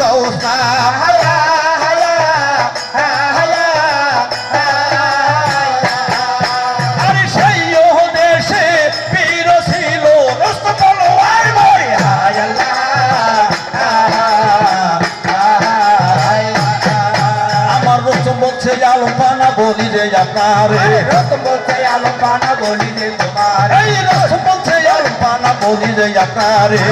দোষ না হায়া হায়া হায়া আরে সেই ও দেশে বীর ছিল রস্ত তলোয়ার মরে। হায় আমার রসম বলছে আলো পানা বলি রে আপনারে রতন বলছে আলো পানা বলি যে তোমার এই রসম বলছে আলো পানা বলি রে আপনারে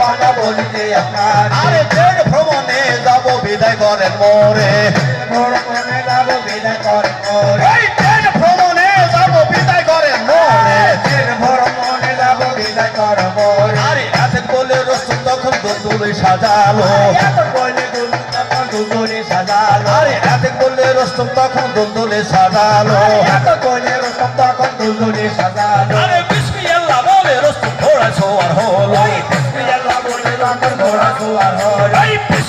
পানা বলি যে আপনার। আরে ট্রেন ভ্রমণে যাব বিদায় করেন মোরে। মনে যাব বিদায় করে মোরে। এই ট্রেন ভ্রমণে যাব বিদায় করেন মোরে। বড় মনে যাব বিদায় করে মোরে। আরে এত বলে রসম তখন দোদুলে সাজালো। এত বলে দুল তখন দুজনে সাজালো। আরে এত বলে রস্তম তখন দোদুলে সাজালো। এত বলে রতন তখন দুজনে সাজালো।